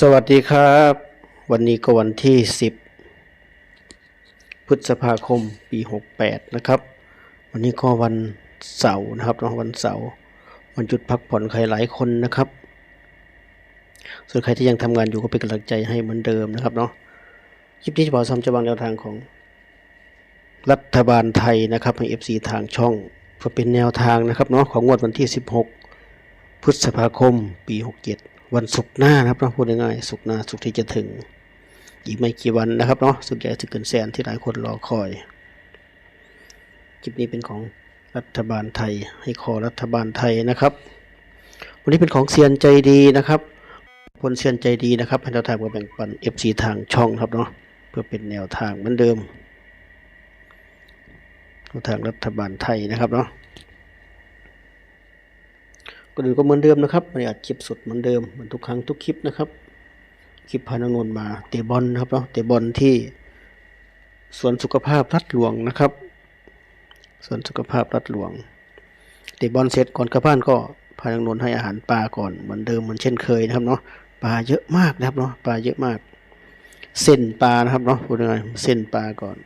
สวัสดีครับ วันนี้ก็วันที่ 10 พฤษภาคมปี 68 นะครับ วันนี้ก็วันเสาร์นะครับวันเสาร์วันหยุดพักผ่อนใครหลายคนนะครับ ส่วนใครที่ยังทำงานอยู่ก็เป็นกำลังใจให้เหมือนเดิมนะครับเนาะคลิปนี้จะบอกซ้ำจะวางแนวทางของ รัฐบาลไทยนะครับให้ FC ทางช่องเพื่อเป็นแนวทางนะครับเนาะของงวดวันที่ 16 พฤษภาคมปี 67 วันศุกร์หน้านะครับเนาะพูดง่ายๆศุกร์หน้าศุกร์ที่จะถึง อีกไม่กี่วันนะครับเนาะสุดใหญ่ถึงเกินแสนที่หลายคนรอคอยคลิปนี้เป็นของรัฐบาลไทยให้คอรัฐบาลไทยนะครับ วันนี้เป็นของเซียนใจดีนะครับพลเซียนใจดีนะครับให้เราทางมาแบ่งปัน FC ทางช่องครับเนาะเพื่อเป็นแนวทางเหมือนเดิมทางรัฐบาลไทยนะครับเนาะ ก็ดูก็เหมือนเดิมนะครับไม่ได้อัดคลิปสดเหมือนเดิมเหมือนทุกครั้งทุกคลิปนะครับคลิปพานนนท์มาเตะบอลนะครับเนาะเตะบอลที่สวนสุขภาพรัดหลวงนะครับสวนสุขภาพรัดหลวงเตะบอลเสร็จก่อนกลับบ้านก็พานนนท์ให้อาหารปลาก่อนเหมือนเดิมเหมือนเช่นเคยนะครับเนาะปลาเยอะมากนะครับเนาะปลาเยอะมาก เส้นปลานะครับเนาะพูดง่ายเส้นปลาก่อน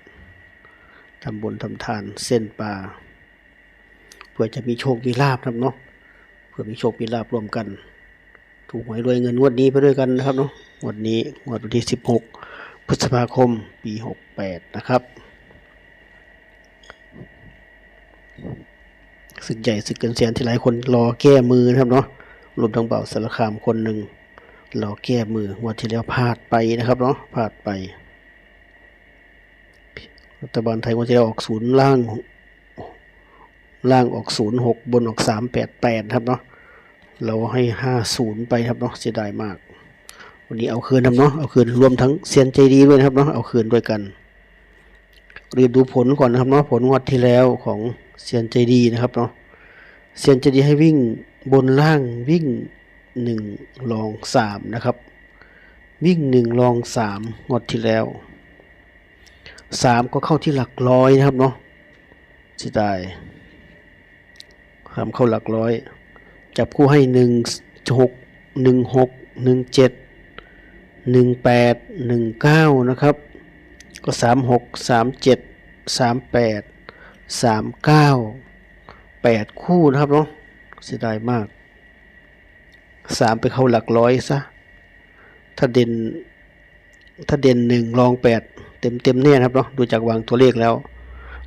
ทำบุญทำทานเส้นปลาเพื่อจะมีโชคมีลาบนะครับเนาะ พื่อมีโชคมีลาบรวมกัน ถูกหวยรวยเงินงวดนี้ไปด้วยกันนะครับเนาะงวดนี้งวดวันที่ 16 พฤษภาคมปี 68 นะครับสึกใหญ่สึกเกินเสียนที่หลายคนรอแก้มือนะครับเนาะรวมทั้งเบาสารคามคนหนึ่งรอแก้มืองวดที่แล้วพลาดไปนะครับเนาะพลาดไปรัฐบาลไทยงวดที่แล้วออกศูนย์ล่างล่างออกศูนย์หกบนออกสามแปดแปดครับเนาะ เราให้ห้าศูนย์ไปครับเนาะเสียดายมาก วันนี้เอาคืนครับเนาะเอาคืนรวมทั้งเซียนใจดีด้วยนะครับเนาะเอาคืนด้วยกันเรียนดูผลก่อนนะครับเนาะผลงวดที่แล้วของเซียนใจดีนะครับเนาะเซียนใจดีให้วิ่งบนล่างวิ่งหนึ่งลองสามนะครับ วิ่งหนึ่งลองสามงวดที่แล้วสามก็เข้าที่หลักร้อยนะครับเนาะเสียดายคำเข้าหลักร้อย จับคู่ให้หนึ่งหกหนึ่งหกหนึ่งเจ็ดหนึ่งแปดหนึ่งเก้านะครับ ก็สามหกสามเจ็ดสามแปดสามเก้าแปดคู่นะครับเนาะเสียดายมากสามไปเข้าหลักร้อยซะถ้าเด่นถ้าเด่นหนึ่งรองแปดเต็มเต็มเนี่ยนครับเนาะดูจากวางตัวเลขแล้ว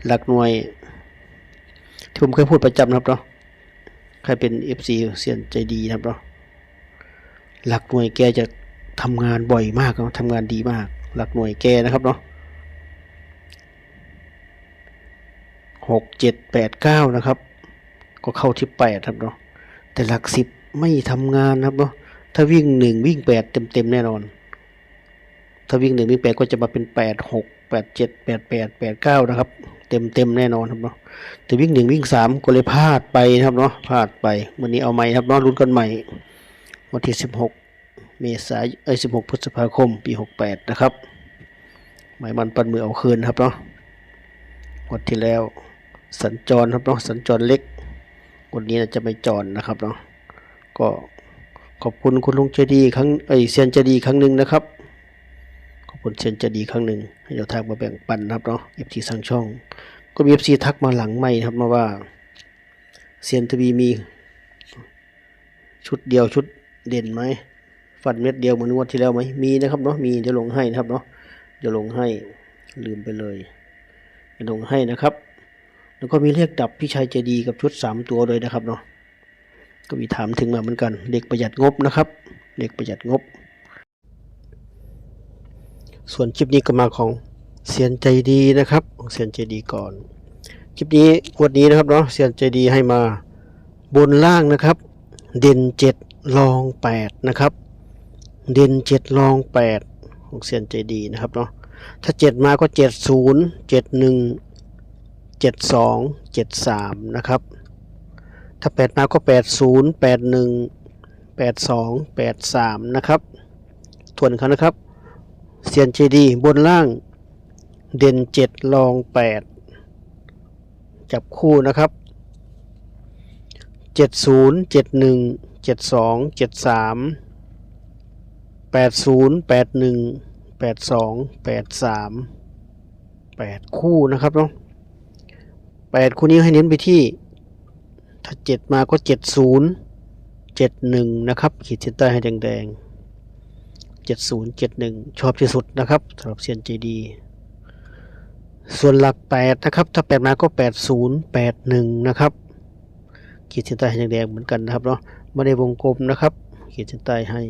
หลักหน่วยที่ผมเคยพูดประจำนะครับเนาะ ใครเป็น FC เซียนใจดีนะครับเนาะหลักหน่วยแกจะทำงานบ่อยมากเนาะทำงานดีมาก หลักหน่วยแกนะครับเนาะหกเจ็ดแปดเก้านะครับ ก็เข้าที่แปดครับเนาะแต่หลักสิบไม่ทำงานนะครับเนาะถ้าวิ่งหนึ่งวิ่งแปดเต็มเต็มๆแน่นอน ถ้าวิ่งหนึ่งวิ่งแปดก็จะมาเป็นแปดหกแปดเจ็ดแปดแปดแปดเก้านะครับ เต็มเต็มแน่นอนครับเนาะแต่วิ่งหนึ่งวิ่งสามก็เลยพลาดไปนะครับเนาะพลาดไปวันนี้เอาใหม่ครับเนาะลุ้นกันใหม่ วันที่สิบหกเมษายนเอ้ยสิบหกพฤษภาคม ปีหกแปดนะครับหมายมันปันมือเอาคืนครับเนาะวันที่แล้ว สัญจรครับเนาะสัญจรเล็กวันนี้น่าจะไม่จรนะครับเนาะก็ขอบคุณคุณลุงเจดีครั้งเอ้ยเซียนเจดีครั้งหนึ่งนะครับ คุณเซนเจดีครั้งหนึ่งให้เราทางมาแบ่งปันนะครับเนาะเอฟทีสั่งช่อง ก็มีเอฟซีทักมาหลังไม่ครับมาว่าเซียนทวีมี ชุดเดียวชุดเด่นไหมฟันเม็ดเดียวเหมือนงวดที่แล้วไหมมีนะครับเนาะมีเดี๋ยวลงให้นะครับเนาะเดี๋ยวลงให้ลืมไปเลยเดี๋ยวลงให้นะครับ แล้วก็มีเลขดับพี่ชายใจดีกับชุดสามตัวเลยนะครับเนาะก็มีถามถึงมาเหมือนกัน เด็กประหยัดงบนะครับ เด็กประหยัดงบ ส่วนคลิปนี้ก็มาของเซียนใจดีนะครับของเซียนใจดีก่อน คลิปนี้วดนี้นะครับเนาะเซียนใจดีให้มาบนล่างนะครับ เด่นเจ็ดรองแปดนะครับ เด่นเจ็ดรองแปดของเซียนใจดีนะครับเนาะถ้าเจ็ดมาก็เจ็ดศูนย์เจ็ดหนึ่งเจ็ดสองเจ็ดสามนะครับ ถ้าแปดมาก็แปดศูนย์แปดหนึ่งแปดสองแปดสามนะครับ ทวนเขานะครับ เซียนเจดีบนล่างเด่นเจ็ดรองแปดจับคู่นะครับเจ็ดศูนย์เจ็ดหนึ่งเจ็ดสองเจ็ดสามแปดศูนย์แปดหนึ่งแปดสองแปดสามแปดคู่นะครับเนาะแปดคู่นี้ให้เน้นไปที่ ถ้าเจ็ดมาก็เจ็ดศูนย์เจ็ดหนึ่งนะครับ ขีดเส้นใต้ให้แดงๆ เจ็ดศูนย์เจ็ดหนึ่งชอบที่สุดนะครับสำหรับเซียนเจดี ส่วนหลักแปดนะครับ ถ้าแปดมาก็แปดศูนย์แปดหนึ่งนะครับ ขีดเส้นใต้ให้แดงเหมือนกันนะครับเนาะไม่ได้วงกลมนะครับ ขีดเส้นใต้ให้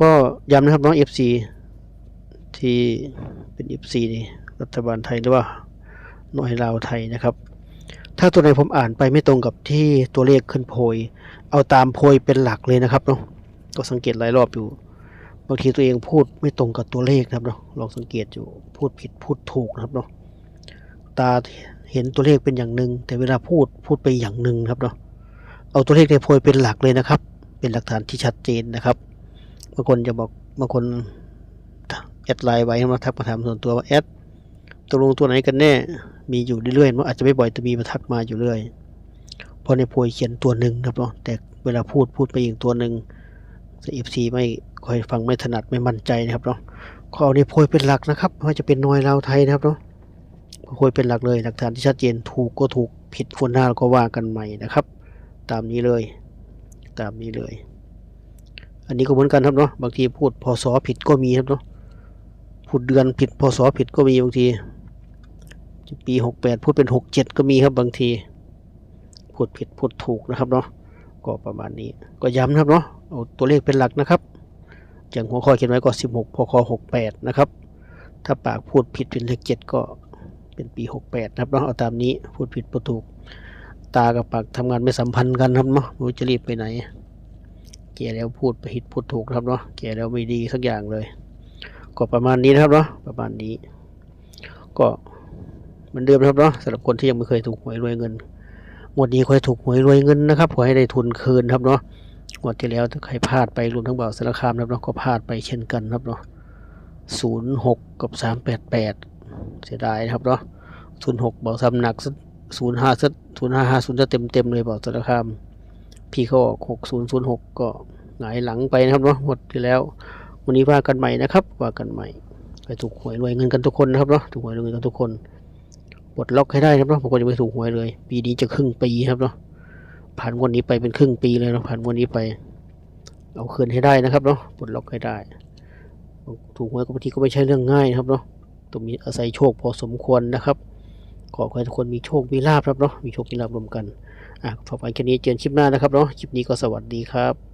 ก็ย้ำนะครับน้อง FC ที่เป็น FC นี่รัฐบาลไทยหรือว่าหน่วยลาวไทยนะครับ ถ้าตัวไหนผมอ่านไปไม่ตรงกับที่ตัวเลขขึ้นโพย เอาตามโพยเป็นหลักเลยนะครับเนาะก็สังเกตหลายรอบอยู่ บางทีตัวเองพูดไม่ตรงกับตัวเลขนะครับเนาะลองสังเกตอยู่พูดผิดพูดถูกนะครับเนาะตาเห็นตัวเลขเป็นอย่างหนึ่งแต่เวลาพูดพูดไปอย่างหนึ่งครับเนาะเอาตัวเลขในโพยเป็นหลักเลยนะครับ เป็นหลักฐานที่ชัดเจนนะครับบางคนจะบอกบางคนแอดไลน์ไว้มาทักมาถามส่วนตัวว่าแอดตกลงตัวไหนกันแน่ มีอยู่เรื่อยๆมันอาจจะไม่บ่อยแต่มีมาทักมาอยู่เรื่อยเพราะในโพยเขียนตัวหนึ่งครับเนาะแต่เวลาพูดพูดไปอีกตัวหนึ่งเอฟซีไม่ คอยฟังไม่ถนัดไม่มั่นใจนะครับเนาะขอเอาในโพยเป็นหลักนะครับไม่ว่าจะเป็นน่วยเราวไทยนะครับเนาะโพยเป็นหลักเลยหลักฐานที่ชัดเจนถูกก็ถูกผิดคนหน้าก็ว่ากันใหม่นะครับ ตามนี้เลย ตามนี้เลย อันนี้ก็เหมือนกันครับเนาะบางทีพูดพศผิดก็มีครับเนาะพูดเดือนผิดพศผิดก็มีบางทีปีหกแปดพูดเป็นหกเจ็ดก็มีครับบางทีพูดผิดพูดถูกนะครับเนาะก็ประมาณนี้ก็ย้ำนะครับเนาะเอาตัวเลขเป็นหลักนะครับ อย่างหัวข้อเขียนไว้ก็สิบหกพคหกแปดนะครับ ถ้าปากพูดผิดเป็นเลขเจ็ดก็เป็นปีหกแปดนะครับเนาะเอาตามนี้พูดผิดพูดถูก ตากับปากทำงานไม่สัมพันธ์กันครับเนาะไม่รู้จะรีบไปไหนแก่แล้วพูดผิดพูดถูกครับเนาะแก่แล้วไม่ดีสักอย่างเลย ก็ประมาณนี้นะครับเนาะประมาณนี้ ก็เหมือนเดิมนะครับเนาะสำหรับคนที่ยังไม่เคยถูกหวยรวยเงินงวดนี้ขอให้ถูกหวยรวยเงินนะครับขอให้ได้ทุนคืนครับเนาะ งวดที่แล้วถ้าใครพลาดไปรวมทั้งบ่าวสารคามนะครับเนาะก็พลาดไปเช่นกันครับเนาะศูนย์หกกับสามแปดแปดเสียดายนะครับเนาะศูนย์หกบ่าวซ้ำหนักศูนย์ห้าศูนย์ห้าห้าศูนย์จะเต็มเต็มเลยบ่าวสารคาม พี่เขาออกหกศูนย์ศูนย์หกก็หงายหลังไปนะครับเนาะหมดที่แล้ว วันนี้ว่ากันใหม่นะครับว่ากันใหม่ไปถูกหวยรวยเงินกันทุกคนนะครับเนาะถูกหวยรวยเงินกันทุกคนปลดล็อกให้ได้นะครับเนาะบางคนยังไม่ถูกหวยเลย ปีนี้จะครึ่งปีครับเนาะ ผ่านวันนี้ไปเป็นครึ่งปีเลยเนาะผ่านวันนี้ไป เอาคืนให้ได้นะครับเนาะปลดล็อกให้ได้ถูกหวยก็บางทีก็ไม่ใช่เรื่องง่ายนะครับเนาะต้องมีอาศัยโชคพอสมควรนะครับขอให้ทุกคนมีโชคมีลาภครับเนาะมีโชคมีลาภรวมกันอะฝากไว้แค่นี้เจอกันคลิปหน้านะครับเนาะคลิปนี้ก็สวัสดีครับ